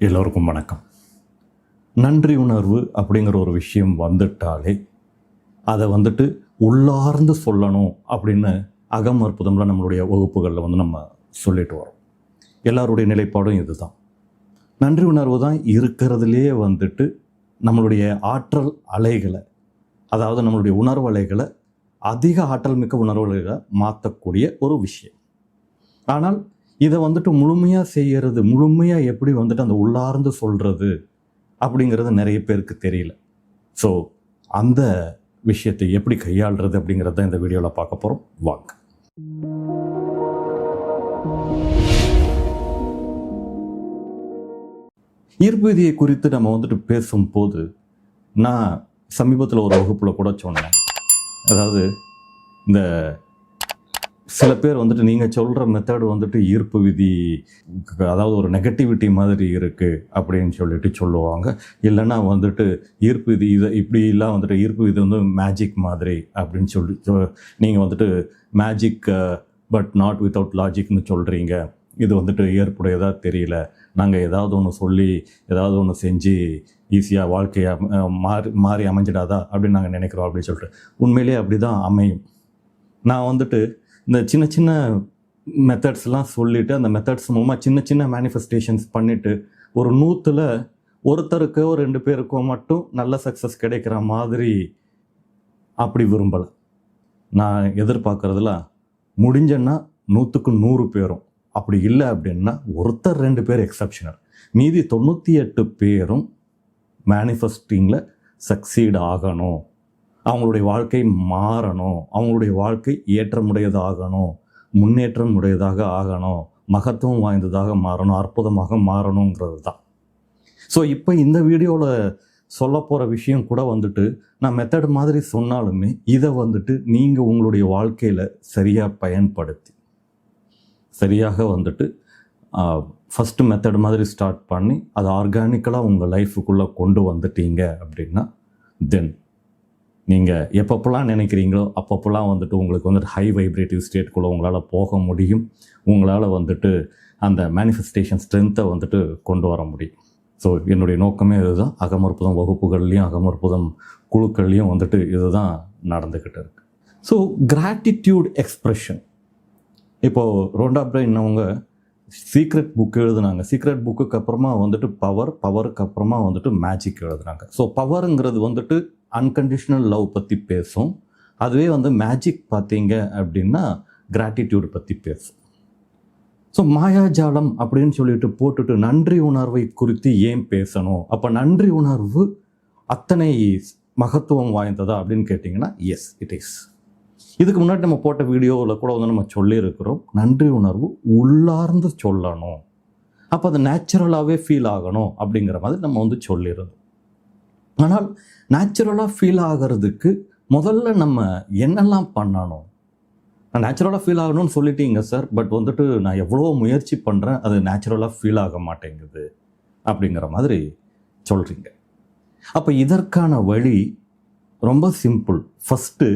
எல்லோருக்கும் வணக்கம். நன்றி உணர்வு அப்படிங்கிற ஒரு விஷயம் வந்துட்டாலே அதை வந்துட்டு உள்ளார்ந்து சொல்லணும் அப்படின்னு அகம் நம்மளுடைய வகுப்புகளில் வந்து நம்ம சொல்லிட்டு வரோம். எல்லாருடைய நிலைப்பாடும் இதுதான். நன்றி உணர்வு தான் இருக்கிறதுலேயே வந்துட்டு நம்மளுடைய ஆற்றல் அலைகளை அதாவது நம்மளுடைய உணர்வு அலைகளை அதிக ஆற்றல் மிக்க உணர்வுகளை மாற்றக்கூடிய ஒரு விஷயம். ஆனால் இதை வந்துட்டு முழுமையாக செய்கிறது முழுமையாக எப்படி வந்துட்டு அந்த உள்ளார்ந்து சொல்கிறது அப்படிங்கிறது நிறைய பேருக்கு தெரியல. ஸோ அந்த விஷயத்தை எப்படி கையாளுறது அப்படிங்கிறத இந்த வீடியோவில் பார்க்க போகிறோம் வாங்க. ஈர்ப்பு விதியை குறித்து நம்ம வந்துட்டு பேசும்போது நான் சமீபத்தில் ஒரு வகுப்பில் கூட சொன்னேன். அதாவது இந்த சில பேர் வந்துட்டு நீங்கள் சொல்கிற மெத்தடு வந்துட்டு ஈர்ப்பு விதி அதாவது ஒரு நெகட்டிவிட்டி மாதிரி இருக்குது அப்படின்னு சொல்லிட்டு சொல்லுவாங்க. இல்லைன்னா வந்துட்டு ஈர்ப்பு விதி இதை இப்படிலாம் வந்துட்டு ஈர்ப்பு விதி வந்து மேஜிக் மாதிரி அப்படின்னு சொல்லி நீங்கள் வந்துட்டு மேஜிக் பட் நாட் வித்தவுட் லாஜிக்னு சொல்கிறீங்க இது வந்துட்டு ஏற்புடையதாக தெரியல. நாங்கள் ஏதாவது ஒன்று சொல்லி ஏதாவது ஒன்று செஞ்சு ஈஸியாக வாழ்க்கையை மாறி மாறி அமைஞ்சிடாதா அப்படின்னு நாங்கள் நினைக்கிறோம் அப்படின்னு சொல்லிட்டு. உண்மையிலேயே அப்படி தான் அமையும். நான் வந்துட்டு இந்த சின்ன சின்ன மெத்தட்ஸ்லாம் சொல்லிவிட்டு அந்த மெத்தட்ஸ் மூலமாக சின்ன சின்ன மேனிஃபெஸ்டேஷன்ஸ் பண்ணிவிட்டு ஒரு நூற்றில் ஒருத்தருக்கோ ரெண்டு பேருக்கோ மட்டும் நல்ல சக்ஸஸ் கிடைக்கிற மாதிரி அப்படி விரும்பலை. நான் எதிர்பார்க்குறதுல முடிஞ்சன்னா நூற்றுக்கு நூறு பேரும். அப்படி இல்லை அப்படின்னா ஒருத்தர் ரெண்டு பேர் எக்ஸப்ஷனல் மீதி தொண்ணூற்றி எட்டு பேரும் மேனிஃபெஸ்டிங்கில் சக்சீட் ஆகணும். அவங்களுடைய வாழ்க்கை மாறணும். அவங்களுடைய வாழ்க்கை ஏற்றமுடையதாகணும். முன்னேற்றம் உடையதாக ஆகணும். மகத்துவம் வாய்ந்ததாக மாறணும். அற்புதமாக மாறணுங்கிறது தான். ஸோ இப்போ இந்த வீடியோவில் சொல்ல போகிற விஷயம் கூட வந்துட்டு நான் மெத்தட் மாதிரி சொன்னாலுமே இதை வந்துட்டு நீங்கள் உங்களுடைய வாழ்க்கையில் சரியாக பயன்படுத்தி சரியாக வந்துட்டு ஃபஸ்ட்டு மெத்தட் மாதிரி ஸ்டார்ட் பண்ணி அதை ஆர்கானிக்கலாக உங்கள் லைஃபுக்குள்ளே கொண்டு வந்துட்டீங்க அப்படின்னா தென் நீங்கள் எப்பப்பெல்லாம் நினைக்கிறீங்களோ அப்பப்பெல்லாம் வந்துட்டு உங்களுக்கு வந்துட்டு ஹை வைப்ரேட்டிவ் ஸ்டேட்குள்ளே உங்களால் போக முடியும். உங்களால் வந்துட்டு அந்த மேனிஃபெஸ்டேஷன் ஸ்ட்ரென்த்தை வந்துட்டு கொண்டு வர முடியும். ஸோ என்னுடைய நோக்கமே இதுதான். அகமற்புதம் வகுப்புகள்லையும் அகமற்புதம் குழுக்கள்லேயும் வந்துட்டு இதுதான் நடந்துக்கிட்டு இருக்கு. ஸோ கிராட்டிடியூட் எக்ஸ்ப்ரெஷன் இப்போது ரோண்டா பிரெயின் சீக்ரெட் புக் எழுதுனாங்க. சீக்ரெட் புக்குக்கு அப்புறமா வந்துட்டு பவர் பவருக்கு அப்புறமா வந்துட்டு மேஜிக் எழுதுனாங்க. ஸோ பவருங்கிறது வந்துட்டு அன்கண்டிஷ்னல் லவ் பற்றி பேசும். அதுவே வந்து மேஜிக் பார்த்தீங்க அப்படின்னா கிராட்டிடியூட் பற்றி பேசும். ஸோ மாயாஜாலம் அப்படின்னு சொல்லிட்டு போட்டுட்டு நன்றி உணர்வை குறித்து ஏன் பேசணும்? அப்போ நன்றி உணர்வு அத்தனை மகத்துவம் வாய்ந்ததா அப்படின்னு கேட்டிங்கன்னா எஸ் இட் இஸ் இதுக்கு முன்னாடி நம்ம போட்ட வீடியோவில் கூட வந்து நம்ம சொல்லியிருக்கிறோம் நன்றி உணர்வு உள்ளார்ந்து சொல்லணும். அப்போ அது நேச்சுரலாகவே ஃபீல் ஆகணும் அப்படிங்கிற மாதிரி நம்ம வந்து சொல்லியிருந்தோம். ஆனால் நேச்சுரலாக ஃபீல் ஆகிறதுக்கு முதல்ல நம்ம என்னெல்லாம் பண்ணணும்? நான் நேச்சுரலாக ஃபீல் ஆகணும்னு சொல்லிட்டீங்க சார் பட் வந்துட்டு நான் எவ்வளோ முயற்சி பண்ணுறேன் அது நேச்சுரலாக ஃபீல் ஆக மாட்டேங்குது அப்படிங்கிற மாதிரி சொல்கிறீங்க அப்போ இதற்கான வழி ரொம்ப சிம்பிள் ஃபஸ்ட்டு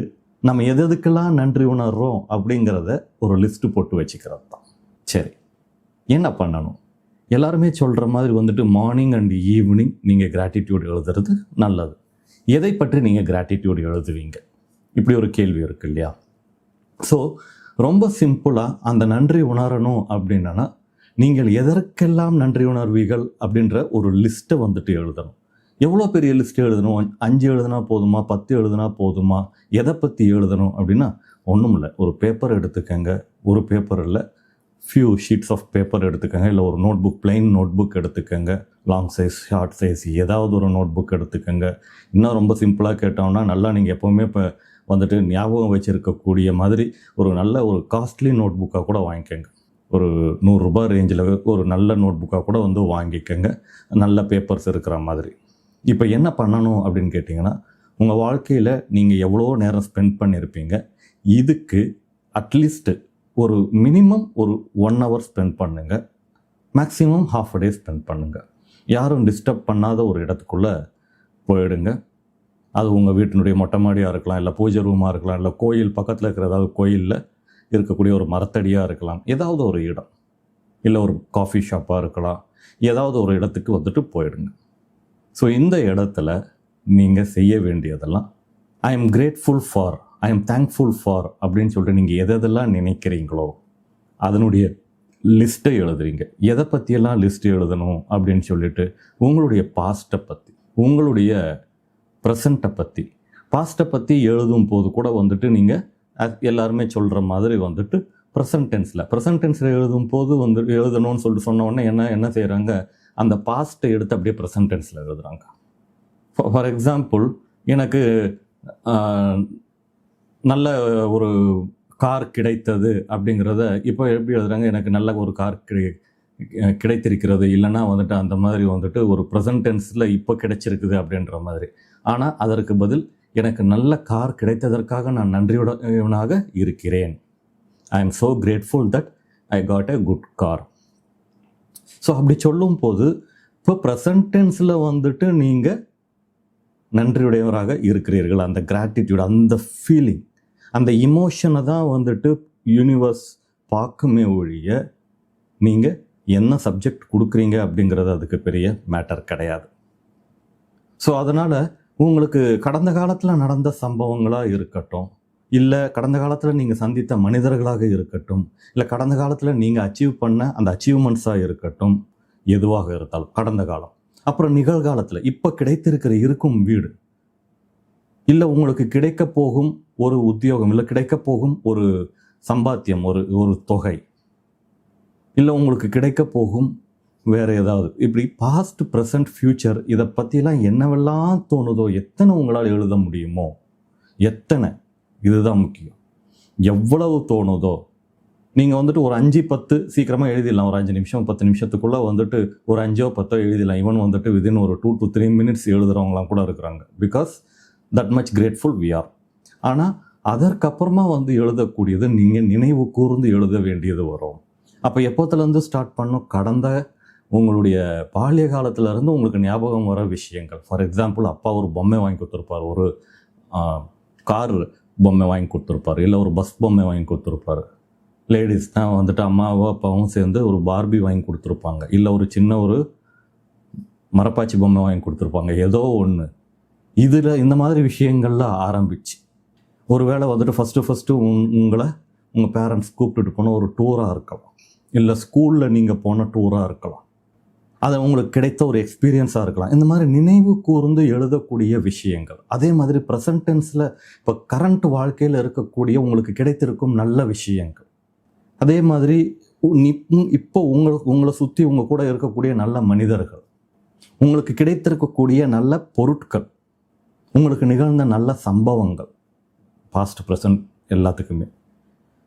நம்ம எது எதுக்கெல்லாம் நன்றி உணர்றோம் அப்படிங்கிறத ஒரு லிஸ்ட்டு போட்டு வச்சுக்கிறது தான் சரி என்ன பண்ணணும்? எல்லாருமே சொல்கிற மாதிரி வந்துட்டு மார்னிங் அண்ட் ஈவினிங் நீங்கள் கிராட்டிடியூட் எழுதுறது நல்லது. எதை பற்றி நீங்கள் கிராட்டிடியூட் எழுதுவீங்க? இப்படி ஒரு கேள்வி இருக்கு இல்லையா? ஸோ ரொம்ப சிம்பிளாக அந்த நன்றி உணரணும் அப்படின்னா நீங்கள் எதற்கெல்லாம் நன்றி உணர்வீர்கள் அப்படின்ற ஒரு லிஸ்ட்டை வந்துட்டு எழுதணும். எவ்வளோ பெரிய லிஸ்ட் எழுதணும்? அஞ்சு- எழுதுனா போதுமா? பத்து எழுதுனா போதுமா? எதை பற்றி எழுதணும் அப்படின்னா ஒன்றும் இல்லை ஒரு பேப்பர் எடுத்துக்கங்க. ஒரு பேப்பர் இல்லை. ஃபியூ ஷீட்ஸ் ஆஃப் பேப்பர் எடுத்துக்கோங்க. இல்லை ஒரு notebook plain notebook எடுத்துக்கோங்க. லாங் சைஸ் ஷார்ட் சைஸ் ஏதாவது ஒரு நோட் புக் எடுத்துக்கோங்க. இன்னும் ரொம்ப சிம்பிளாக கேட்டோம்னா நல்லா நீங்கள் எப்போவுமே இப்போ வந்துட்டு ஞாபகம் வச்சுருக்கக்கூடிய மாதிரி ஒரு நல்ல ஒரு காஸ்ட்லி நோட் புக்காக கூட வாங்கிக்கோங்க. ஒரு நூறுரூபா ரேஞ்சில் ஒரு நல்ல நோட் புக்காக கூட வந்து வாங்கிக்கோங்க. நல்ல பேப்பர்ஸ் இருக்கிற மாதிரி. இப்போ என்ன பண்ணணும் அப்படின்னு கேட்டிங்கன்னா உங்கள் வாழ்க்கையில் நீங்கள் எவ்வளோ நேரம் ஸ்பெண்ட் பண்ணியிருப்பீங்க இதுக்கு அட்லீஸ்ட்டு ஒரு மினிமம் ஒரு ஒன் ஹவர் ஸ்பெண்ட் பண்ணுங்க. Maximum half a day spend பண்ணுங்க. யாரும் டிஸ்டர்ப் பண்ணாத ஒரு இடத்துக்குள்ளே போயிடுங்க. அது உங்கள் வீட்டினுடைய மொட்டை மாடியாக இருக்கலாம் இல்லை பூஜை ரூமாக இருக்கலாம் இல்லை கோயில் பக்கத்தில் இருக்கிற ஏதாவது கோயிலில் இருக்கக்கூடிய ஒரு மரத்தடியாக இருக்கலாம். ஏதாவது ஒரு இடம். இல்லை ஒரு காஃபி ஷாப்பாக இருக்கலாம். ஏதாவது ஒரு இடத்துக்கு வந்துட்டு போயிடுங்க. ஸோ இந்த இடத்துல நீங்கள் செய்ய வேண்டியதெல்லாம் I am grateful for I am thankful for அப்படின்னு சொல்லிட்டு நீங்கள் எதெல்லாம் நினைக்கிறீங்களோ அதனுடைய லிஸ்ட்டை எழுதுறீங்க. எதை பற்றியெல்லாம் லிஸ்ட் எழுதணும் அப்படின்னு சொல்லிட்டு உங்களுடைய பாஸ்ட்டை பற்றி உங்களுடைய ப்ரெசண்ட்டை பற்றி பாஸ்ட்டை பற்றி எழுதும் போது கூட வந்துட்டு நீங்கள் எல்லாருமே சொல்கிற மாதிரி வந்துட்டு ப்ரெசன்ட் டென்ஸில் ப்ரெசன்ட் டென்ஸில் எழுதும் போது வந்து எழுதணும்னு சொல்லிட்டு சொன்ன உடனே என்ன என்ன செய்கிறாங்க அந்த பாஸ்ட்டை எடுத்து அப்படியே ப்ரெசன்ட் டென்ஸில் எழுதுகிறாங்க ஃபார் எக்ஸாம்பிள் எனக்கு நல்ல ஒரு கார் கிடைத்தது அப்படிங்கிறத இப்போ எப்படி எழுதுறாங்க? எனக்கு நல்ல ஒரு கார் கிடை கிடைத்திருக்கிறது. இல்லைன்னா வந்துட்டு அந்த மாதிரி வந்துட்டு ஒரு ப்ரெசன்ட் டென்ஸில் இப்போ கிடைச்சிருக்குது அப்படின்ற மாதிரி. ஆனால் அதற்கு பதில் எனக்கு நல்ல கார் கிடைத்ததற்காக நான் நன்றியுடனாக இருக்கிறேன். I am so grateful that I got a good car so அப்படி சொல்லும் போது இப்போ ப்ரெசன்ட் டென்ஸில் வந்துட்டு நீங்கள் நன்றியுடையவராக இருக்கிறீர்கள். அந்த கிராட்டிடியூட் அந்த ஃபீலிங் அந்த இமோஷனை தான் வந்துட்டு யூனிவர்ஸ் பார்க்குமே ஒழிய நீங்கள் என்ன சப்ஜெக்ட் கொடுக்குறீங்க அப்படிங்கிறது அதுக்கு பெரிய மேட்டர் கிடையாது. ஸோ அதனால் உங்களுக்கு கடந்த காலத்தில் நடந்த சம்பவங்களாக இருக்கட்டும் இல்லை கடந்த காலத்தில் நீங்கள் சந்தித்த மனிதர்களாக இருக்கட்டும் இல்லை கடந்த காலத்தில் நீங்கள் அச்சீவ் பண்ண அந்த அச்சீவ்மெண்ட்ஸாக இருக்கட்டும் எதுவாக இருந்தாலும் கடந்த காலம். அப்புறம் நிகழ்காலத்தில் இப்போ கிடைத்திருக்கிற இருக்கும் வீடு இல்லை உங்களுக்கு கிடைக்க போகும் ஒரு உத்தியோகம் இல்லை கிடைக்க போகும் ஒரு சம்பாத்தியம் ஒரு ஒரு தொகை. இல்லை உங்களுக்கு கிடைக்க போகும் வேறு ஏதாவது. இப்படி பாஸ்ட் ப்ரெசன்ட் ஃப்யூச்சர் இதை பற்றிலாம் என்னவெல்லாம் தோணுதோ எத்தனை உங்களால் எழுத முடியுமோ எத்தனை? இதுதான் முக்கியம். எவ்வளவு தோணுதோ நீங்கள் வந்துட்டு ஒரு அஞ்சு பத்து சீக்கிரமாக எழுதிடலாம். ஒரு அஞ்சு நிமிஷம் பத்து நிமிஷத்துக்குள்ளே வந்துட்டு ஒரு அஞ்சோ பத்தோ எழுதிடலாம். ஈவன் வந்துட்டு விதின் ஒரு டூ டு த்ரீ மினிட்ஸ் எழுதுறவங்களாம் கூட இருக்கிறாங்க. Because that much grateful we are ஆனால் அதற்கப்புறமா வந்து எழுதக்கூடியது நீங்கள் நினைவு கூர்ந்து எழுத வேண்டியது வரும். அப்போ எப்போத்துலேருந்து ஸ்டார்ட் பண்ணும்? கடந்த உங்களுடைய பால்ய காலத்திலேருந்து உங்களுக்கு ஞாபகம் வர விஷயங்கள். ஃபார் எக்ஸாம்பிள் அப்பா ஒரு பொம்மை வாங்கி கொடுத்துருப்பார். ஒரு கார் பொம்மை வாங்கி கொடுத்துருப்பார். இல்லை ஒரு பஸ் பொம்மை வாங்கி கொடுத்துருப்பார். லேடிஸ்னால் வந்துட்டு அம்மாவும் அப்பாவும் சேர்ந்து ஒரு பார்பி வாங்கி கொடுத்துருப்பாங்க. இல்லை ஒரு சின்ன ஒரு மரப்பாச்சி பொம்மை வாங்கி கொடுத்துருப்பாங்க. ஏதோ ஒன்று இதில் இந்த மாதிரி விஷயங்கள்லாம் ஆரம்பிச்சு. ஒருவேளை வந்துட்டு ஃபஸ்ட்டு ஃபஸ்ட்டு உங் உங்களை உங்கள் பேரண்ட்ஸ் கூப்பிட்டுட்டு போன ஒரு டூராக இருக்கலாம். இல்லை ஸ்கூலில் நீங்கள் போன டூராக இருக்கலாம். அது உங்களுக்கு கிடைத்த ஒரு எக்ஸ்பீரியன்ஸாக இருக்கலாம். இந்த மாதிரி நினைவு கூர்ந்து எழுதக்கூடிய விஷயங்கள். அதே மாதிரி ப்ரெசன்ட் டென்ஸில் இப்போ கரண்ட் வாழ்க்கையில் இருக்கக்கூடிய உங்களுக்கு கிடைத்திருக்கும் நல்ல விஷயங்கள். அதே மாதிரி உ- இப்போ உங்களை உங்களை சுற்றி உங்கள் கூட இருக்கக்கூடிய நல்ல மனிதர்கள். உங்களுக்கு கிடைத்திருக்கக்கூடிய நல்ல பொருட்கள். உங்களுக்கு நிகழ்ந்த நல்ல சம்பவங்கள். பாஸ்ட் ப்ரெசன்ட் எல்லாத்துக்குமே.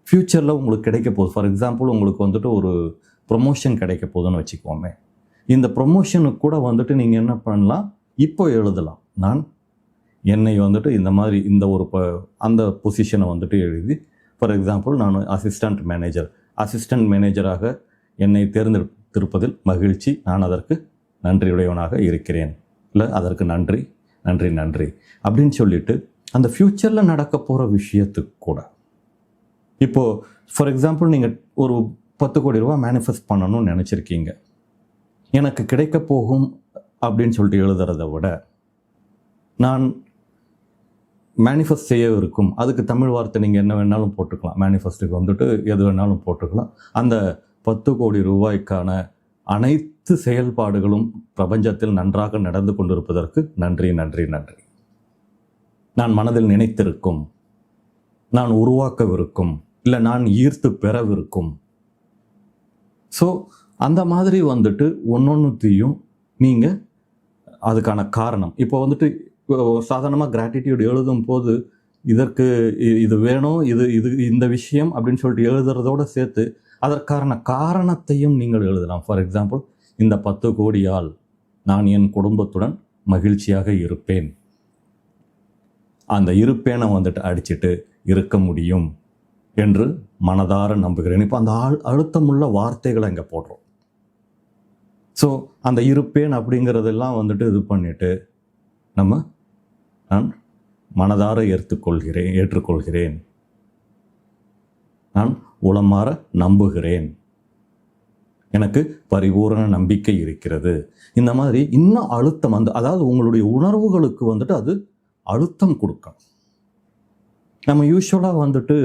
ஃப்யூச்சரில் உங்களுக்கு கிடைக்க போகுது ஃபார் எக்ஸாம்பிள் உங்களுக்கு வந்துட்டு ஒரு ப்ரொமோஷன் கிடைக்க போகுதுன்னு வச்சுக்கோமே. இந்த ப்ரொமோஷனுக்கு கூட வந்துட்டு நீங்கள் என்ன பண்ணலாம்? இப்போ எழுதலாம். நான் என்னை வந்துட்டு இந்த மாதிரி இந்த ஒரு ப அந்த பொசிஷனை வந்துட்டு எழுதி ஃபார் எக்ஸாம்பிள் நான் அசிஸ்டண்ட் மேனேஜர் அசிஸ்டண்ட் மேனேஜராக என்னை தேர்ந்தெடுத்திருப்பதில் மகிழ்ச்சி. நான் அதற்கு நன்றியுடையவனாக இருக்கிறேன். இல்லை அதற்கு நன்றி நன்றி நன்றி. அப்படின்னு சொல்லிட்டு அந்த ஃப்யூச்சரில் நடக்க போகிற விஷயத்துக்கு கூட. இப்போது ஃபார் எக்ஸாம்பிள் நீங்கள் ஒரு பத்து கோடி ரூபா மேனிஃபெஸ்ட் பண்ணணும்னு நினச்சிருக்கீங்க. எனக்கு கிடைக்க போகும் அப்படின்னு சொல்லிட்டு எழுதுறத விட நான் மேனிஃபெஸ்ட் செய்ய இருக்கும். அதுக்கு தமிழ் வார்த்தை நீங்கள் என்ன வேணாலும் போட்டுக்கலாம். மேனிஃபெஸ்ட்டுக்கு வந்துட்டு எது வேணாலும் போட்டுக்கலாம். அந்த பத்து கோடி ரூபாய்க்கான அனைத்து செயல்பாடுகளும் பிரபஞ்சத்தில் நன்றாக நடந்து கொண்டிருப்பதற்கு நன்றி நன்றி நன்றி. நான் மனதில் நினைத்திருக்கும். நான் உருவாக்கவிருக்கும். இல்லை நான் ஈர்த்து பெறவிருக்கும். ஸோ அந்த மாதிரி வந்துட்டு ஒன்னொன்றுத்தையும் நீங்கள் அதுக்கான காரணம். இப்போ வந்துட்டு சாதாரணமாக கிராட்டிடியூட் எழுதும் போது இதற்கு இது வேணும் இது இது இந்த விஷயம் அப்படின்னு சொல்லிட்டு எழுதுறதோடு சேர்த்து அதற்கான காரணத்தையும் நீங்கள் எழுதலாம். ஃபார் எக்ஸாம்பிள் இந்த பத்து கோடியால் நான் என் குடும்பத்துடன் மகிழ்ச்சியாக இருப்பேன். அந்த இருப்பேனை வந்துட்டு அடிச்சிட்டு இருக்க முடியும் என்று மனதார நம்புகிறேன். இப்போ அந்த ஆள் அழுத்தமுள்ள வார்த்தைகளை இங்கே போடுறோம். ஸோ அந்த இருப்பேன் அப்படிங்கிறதெல்லாம் வந்துட்டு இது பண்ணிவிட்டு நம்ம நான் மனதார ஏற்றுக்கொள்கிறேன் ஏற்றுக்கொள்கிறேன். நான் உளமாற நம்புகிறேன். எனக்கு பரிபூரண நம்பிக்கை இருக்கிறது. இந்த மாதிரி இன்னும் அழுத்தம் வந்து அதாவது உங்களுடைய உணர்வுகளுக்கு வந்துட்டு அது அழுத்தம் கொடுக்கும். நம்ம யூஸ்வலாக வந்துட்டு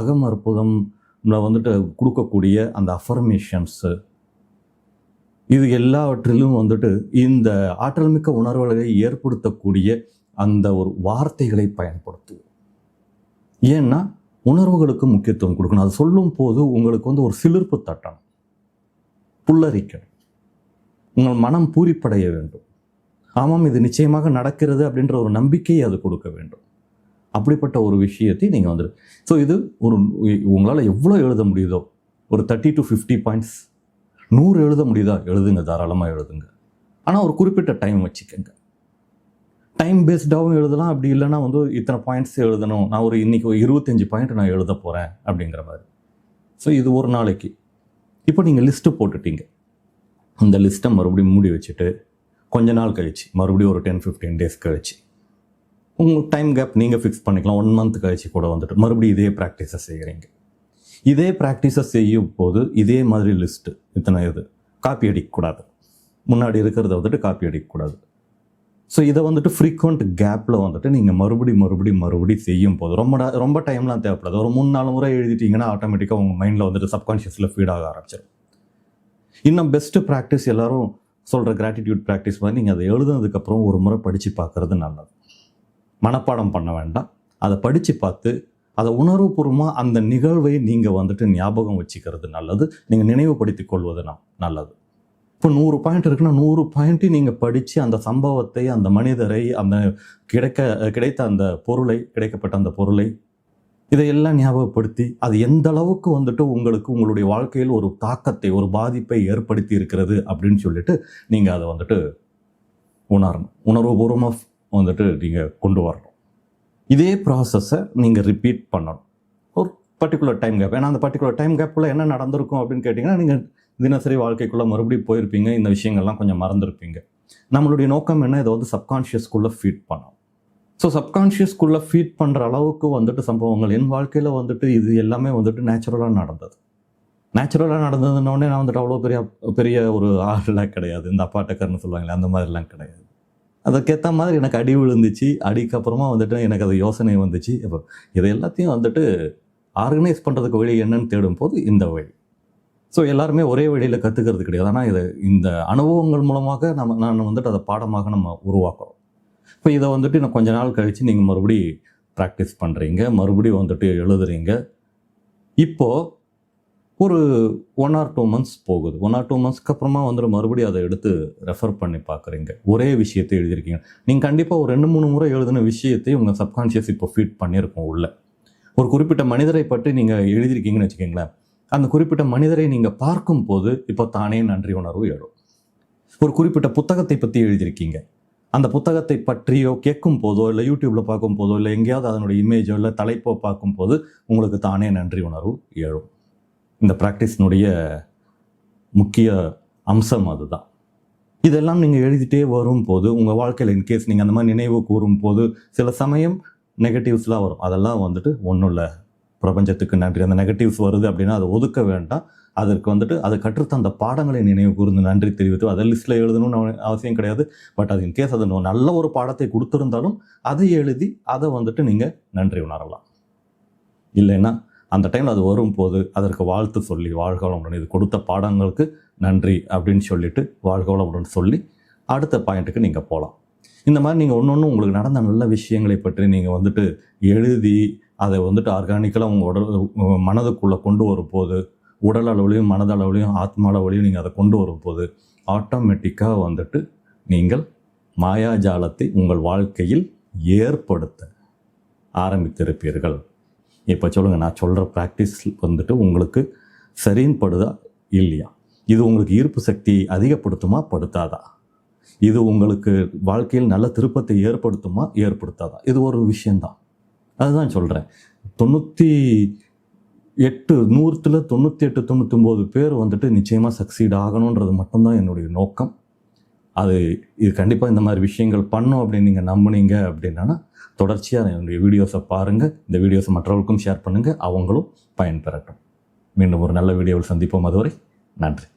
அகம் அற்புதம் வந்துட்டு கொடுக்கக்கூடிய அந்த அஃபர்மேஷன்ஸு இது எல்லாவற்றிலும் வந்துட்டு இந்த ஆற்றல் மிக்க உணர்வுகளை ஏற்படுத்தக்கூடிய அந்த ஒரு வார்த்தைகளை பயன்படுத்துவோம். ஏன்னா உணர்வுகளுக்கு முக்கியத்துவம் கொடுக்கணும். அது சொல்லும் போது உங்களுக்கு வந்து ஒரு சிலிர்ப்பு தட்டணும். புல்லரிக்கணும். உங்கள் மனம் பூரிப்படைய வேண்டும். ஆமாம் இது நிச்சயமாக நடக்கிறது அப்படின்ற ஒரு நம்பிக்கையை அது கொடுக்க வேண்டும். அப்படிப்பட்ட ஒரு விஷயத்தை நீங்கள் வந்துடு ஸோ இது ஒரு உங்களால் எவ்வளோ எழுத முடியுதோ ஒரு தேர்ட்டி டு ஃபிஃப்டி பாயிண்ட்ஸ் நூறு எழுத முடியுதா? எழுதுங்க தாராளமாக எழுதுங்க. ஆனால் ஒரு குறிப்பிட்ட டைம் வச்சுக்கோங்க. டைம் பேஸ்டாகவும் எழுதலாம் அப்படி இல்லைன்னா வந்து இத்தனை பாயிண்ட்ஸ் எழுதணும் நான் ஒரு இன்றைக்கி ஒரு இருபத்தஞ்சி பாயிண்ட் நான் எழுத போகிறேன் அப்படிங்கிற மாதிரி. ஸோ இது ஒரு நாளைக்கு. இப்போ நீங்கள் லிஸ்ட்டு போட்டுட்டீங்க. இந்த லிஸ்ட்டை மறுபடியும் மூடி வச்சுட்டு கொஞ்ச நாள் கழிச்சு மறுபடியும் ஒரு டென் ஃபிஃப்டீன் டேஸ் கழிச்சு உங்கள் டைம் கேப் நீங்கள் ஃபிக்ஸ் பண்ணிக்கலாம். ஒன் மந்த் கழிச்சு கூட வந்துட்டு மறுபடியும் இதே ப்ராக்டிஸை செய்கிறீங்க இதே ப்ராக்டிஸை செய்யும் போது இதே மாதிரி லிஸ்ட்டு இத்தனை இது காப்பி அடிக்கக்கூடாது முன்னாடி இருக்கிறத வந்துட்டு காப்பி அடிக்கக்கூடாது ஸோ இதை வந்துட்டு ஃப்ரீக்வெண்ட் கேப்பில் வந்துட்டு நீங்கள் மறுபடி மறுபடி மறுபடி செய்யும் போது ரொம்ப ரொம்ப டைம்லாம் தேவைப்படாது. ஒரு மூணு நாலு முறை எழுதிட்டீங்கன்னா ஆட்டோமேட்டிக்காக உங்கள் மைண்டில் வந்துட்டு சப்கான்ஷியஸில் ஃபீட் ஆக ஆரம்பிச்சிடும் இன்னும் பெஸ்ட்டு ப்ராக்டிஸ் எல்லோரும் சொல்கிற கிராட்டிடியூட் ப்ராக்டிஸ் மாதிரி நீங்கள் அதை எழுதுனதுக்கப்புறம் ஒரு முறை படித்து பார்க்குறது நல்லது. மனப்பாடம் பண்ண வேண்டாம். அதை படித்து பார்த்து அதை உணர்வுபூர்வமாக அந்த நிகழ்வை நீங்கள் வந்துட்டு ஞாபகம் வச்சுக்கிறது நல்லது. நீங்கள் நினைவுபடுத்தி கொள்வது நல்லது. இப்போ நூறு பாயிண்ட் இருக்குன்னா நூறு பாயிண்ட்டு நீங்கள் படித்து அந்த சம்பவத்தை அந்த மனிதரை அந்த கிடைக்க கிடைத்த அந்த பொருளை கிடைக்கப்பட்ட அந்த பொருளை இதையெல்லாம் ஞாபகப்படுத்தி அது எந்த அளவுக்கு வந்துட்டு உங்களுக்கு உங்களுடைய வாழ்க்கையில் ஒரு தாக்கத்தை ஒரு பாதிப்பை ஏற்படுத்தி இருக்கிறது அப்படின்னு சொல்லிட்டு நீங்கள் அதை வந்துட்டு உணரணும். உணர்வுபூர்வமாக வந்துட்டு நீங்கள் கொண்டு வரணும். இதே ப்ராசஸை நீங்கள் ரிப்பீட் பண்ணணும். ஒரு பர்டிகுலர் டைம் கேப் ஏன்னா அந்த பர்டிகுலர் டைம் கேப்பில் என்ன நடந்திருக்கும் அப்படின்னு கேட்டிங்கன்னா நீங்கள் தினசரி வாழ்க்கைக்குள்ளே மறுபடியும் போயிருப்பீங்க. இந்த விஷயங்கள்லாம் கொஞ்சம் மறந்துருப்பீங்க. நம்மளுடைய நோக்கம் என்ன? இதை வந்து சப்கான்ஷியஸ்குள்ளே ஃபீட் பண்ணணும். ஸோ சப்கான்ஷியஸ்குள்ளே ஃபீட் பண்ணுற அளவுக்கு வந்துட்டு சம்பவங்கள் என் வாழ்க்கையில் வந்துட்டு இது எல்லாமே வந்துட்டு நேச்சுரலாக நடந்தது. நேச்சுரலாக நடந்ததுன்னொடனே நான் வந்துட்டு அவ்வளோ பெரிய பெரிய ஒரு ஆளெலாம் கிடையாது. இந்த அப்பாட்டக்கர்னு சொல்லுவாங்களே அந்த மாதிரிலாம் கிடையாது. அதுக்கேற்ற மாதிரி எனக்கு அடி விழுந்துச்சு. அடிக்கு அப்புறமா வந்துட்டு எனக்கு அது யோசனை வந்துச்சு. இப்போ இதை எல்லாத்தையும் வந்துட்டு ஆர்கனைஸ் பண்ணுறதுக்கு வழி என்னன்னு தேடும் போது இந்த வழி. ஸோ எல்லாருமே ஒரே வழியில் கற்றுக்கிறது கிடையாது. ஆனால் இதை இந்த அனுபவங்கள் மூலமாக நம்ம நான் வந்துட்டு அதை பாடமாக நம்ம உருவாக்குறோம். இப்போ இதை வந்துட்டு நான் கொஞ்ச நாள் கழித்து நீங்கள் மறுபடி ப்ராக்டிஸ் பண்ணுறீங்க மறுபடியும் வந்துட்டு எழுதுறீங்க. இப்போது ஒரு ஒன் ஆர் டூ மந்த்ஸ் போகுது. ஒன் ஆர் டூ மந்த்ஸ்க்கு அப்புறமா வந்துட்டு மறுபடியும் அதை எடுத்து ரெஃபர் பண்ணி பார்க்குறீங்க. ஒரே விஷயத்தை எழுதியிருக்கீங்க. நீங்கள் கண்டிப்பாக ஒரு ரெண்டு மூணு முறை எழுதின விஷயத்தை உங்கள் சப்கான்ஷியஸ் இப்போ ஃபீட் பண்ணியிருக்கோம் உள்ள. ஒரு குறிப்பிட்ட மனிதரை பற்றி நீங்கள் எழுதியிருக்கீங்கன்னு வச்சுக்கோங்களேன். அந்த குறிப்பிட்ட மனிதரை நீங்கள் பார்க்கும்போது இப்போ தானே நன்றி உணர்வு எழும். ஒரு குறிப்பிட்ட புத்தகத்தை பற்றி எழுதியிருக்கீங்க. அந்த புத்தகத்தை பற்றியோ கேட்கும் போதோ இல்லை யூடியூப்பில் பார்க்கும் போதோ இல்லை எங்கேயாவது அதனுடைய இமேஜோ இல்லை தலைப்போ பார்க்கும்போது உங்களுக்கு தானே நன்றி உணர்வு எழும். இந்த ப்ராக்டிஸினுடைய முக்கிய அம்சம் அதுதான். இதெல்லாம் நீங்கள் எழுதிட்டே வரும்போது உங்கள் வாழ்க்கையில் இன்கேஸ் நீங்கள் அந்த மாதிரி நினைவு கூறும் போது சில சமயம் நெகட்டிவ்ஸ்லாம் வரும். அதெல்லாம் வந்துட்டு ஒன்றும் இல்லை. பிரபஞ்சத்துக்கு நன்றி. அந்த நெகட்டிவ்ஸ் வருது அப்படின்னா அதை ஒதுக்க வேண்டாம். அதற்கு வந்துட்டு கற்றுத்த கற்றுத்தந்த பாடங்களை நினைவு கூர்ந்து நன்றி தெரிவித்து அதை லிஸ்ட்டில் எழுதணும்னு அவசியம் கிடையாது. பட் அது இன்கேஸ் அது நோ- நல்ல ஒரு பாடத்தை கொடுத்துருந்தாலும் அதை எழுதி அதை வந்துட்டு நீங்கள் நன்றி உணரலாம். இல்லைன்னா அந்த டைமில் அது வரும்போது அதற்கு வாழ்த்து சொல்லி வாழ்க வளமுடன் இது கொடுத்த பாடங்களுக்கு நன்றி அப்படின்னு சொல்லிட்டு வாழ்க வளமுடன் சொல்லி அடுத்த பாயிண்ட்டுக்கு நீங்கள் போகலாம் இந்த மாதிரி நீங்கள் ஒன்று ஒன்று உங்களுக்கு நடந்த நல்ல விஷயங்களை பற்றி நீங்கள் வந்துட்டு எழுதி அதை வந்துட்டு ஆர்கானிக்கலாக உங்கள் உடல் மனதுக்குள்ளே கொண்டு வரும்போது உடல் அளவுலையும் மனதளவுலையும் ஆத்ம அளவுலையும் நீங்கள் அதை கொண்டு வரும்போது ஆட்டோமேட்டிக்காக வந்துட்டு நீங்கள் மாயாஜாலத்தை உங்கள் வாழ்க்கையில் ஏற்படுத்த ஆரம்பித்திருப்பீர்கள். இப்போ சொல்லுங்கள் நான் சொல்கிற ப்ராக்டிஸ் வந்துட்டு உங்களுக்கு சரின்படுதா இல்லையா? இது உங்களுக்கு ஈர்ப்பு சக்தியை அதிகப்படுத்துமா படுத்தாதா? இது உங்களுக்கு வாழ்க்கையில் நல்ல திருப்பத்தை ஏற்படுத்துமா ஏற்படுத்தாதா? இது ஒரு விஷயந்தான் அதுதான் சொல்கிறேன் தொண்ணூற்றி எட்டு நூறுத்தில் தொண்ணூற்றி எட்டு தொண்ணூத்தொம்பது பேர் வந்துட்டு நிச்சயமாக சக்சீட் ஆகணுன்றது மட்டும்தான் என்னுடைய நோக்கம். அது இது கண்டிப்பாக இந்த மாதிரி விஷயங்கள் பண்ணோம் அப்படின்னு நீங்கள் நம்புனீங்க அப்படின்னா தொடர்ச்சியாக என்னுடைய வீடியோஸை பாருங்கள் இந்த வீடியோஸை மற்றவர்களுக்கும் ஷேர் பண்ணுங்கள் அவங்களும் பயன்பெறட்டும். மீண்டும் ஒரு நல்ல வீடியோவில் சந்திப்போம். அதுவரை நன்றி.